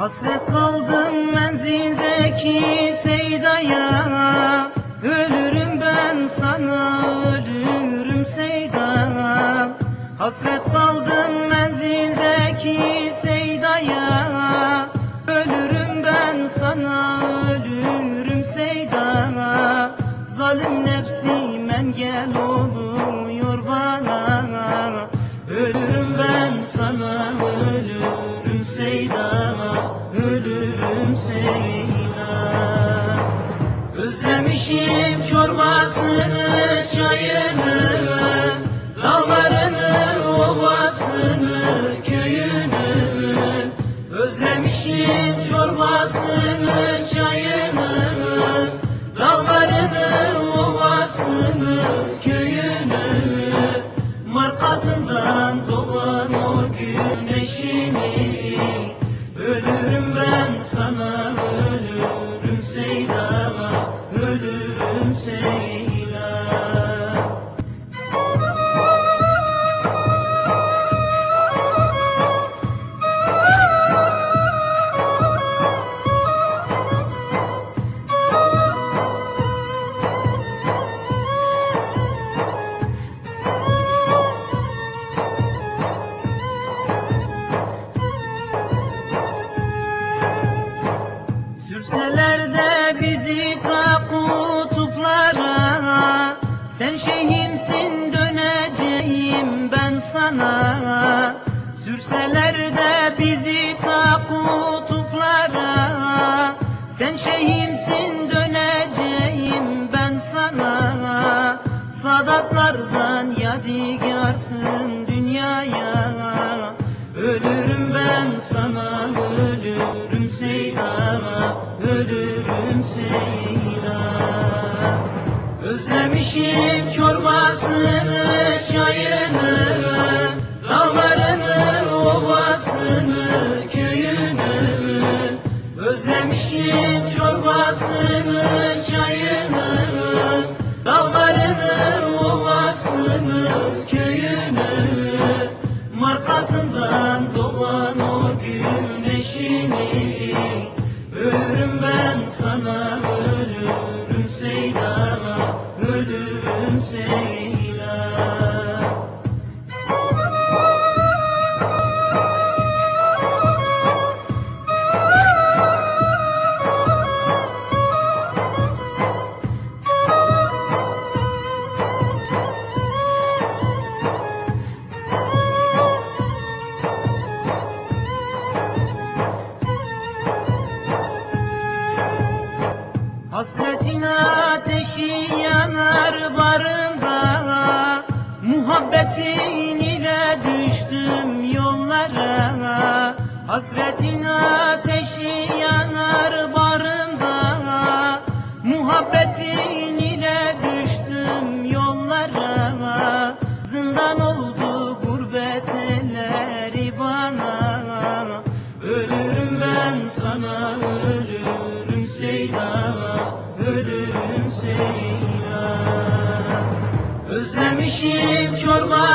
Hasret kaldım menzildeki Seyda'ya. Ölürüm ben sana ölürüm Seyda Hasret kaldım menzildeki Seyda'ya. Ölürüm ben sana ölürüm Seyda Zalim nefsim engel oluyor bana. Ölürüm ben sana Özlemişim çorbasını, çayını, Sen şeyhimsin döneceğim ben sana. Sürseler de bizi ta kutuplara. Sen şeyhimsin döneceğim ben sana. Sadatlardan yadigarsın dünyaya. Ölürüm ben sana ölürüm Seyda. Ölürüm Seyda. Özlemişim Markatından betty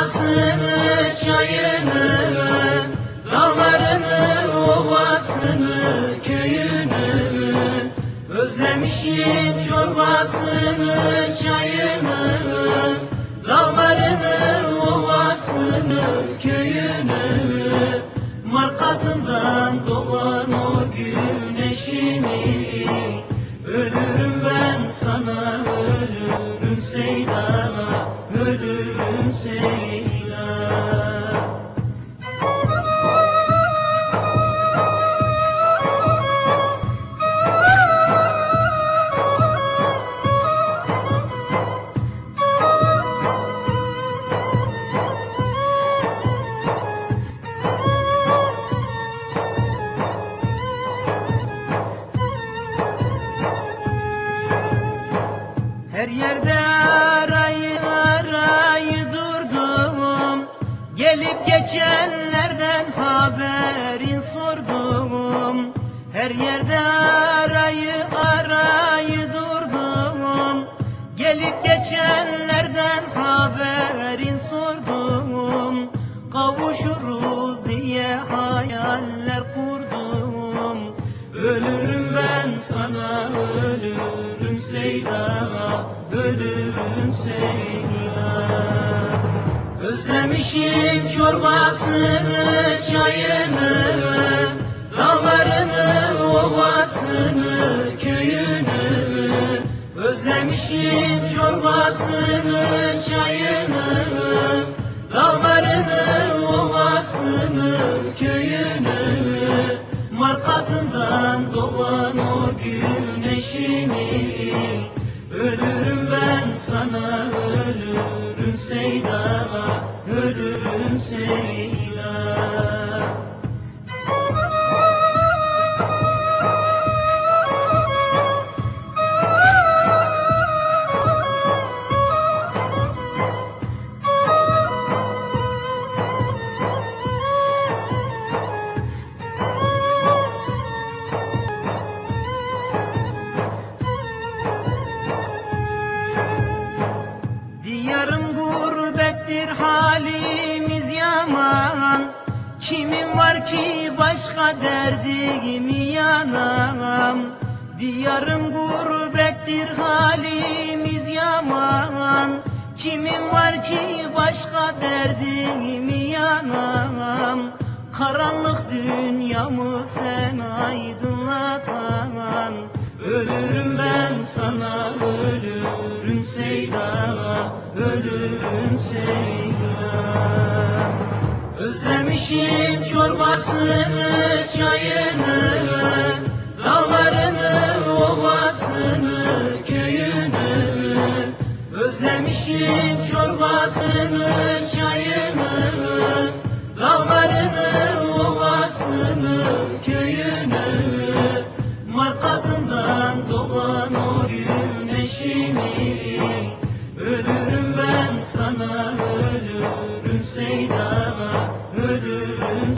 çorbasını, çayını Dağlarını, obasını, köyünü Özlemişim çorbasını, çayını Dağlarını, obasını, köyünü. Markatından doğan o güneşini Ölürüm Gelip geçenlerden haberin sordum Her yerde arayı arayı durdum. Gelip geçenlerden haberin sordum Kavuşuruz Özlemişim çorbasını, çayını, dağlarını, ovasını, köyünü. Özlemişim çorbasını, çayını, ölürüm Seyda Ölürüm Seyda Kimin var ki başka derdimi yanam? Diyarım gurbettir halimiz yaman. Kimin var ki başka derdimi yanam? Karanlık dünyamı sen aydınlatan Özlemişim çorbasını, çayını Dağlarını, ovasını, köyünü. Özlemişim çorbasını, çayını Dağlarını, ovasını, köyünü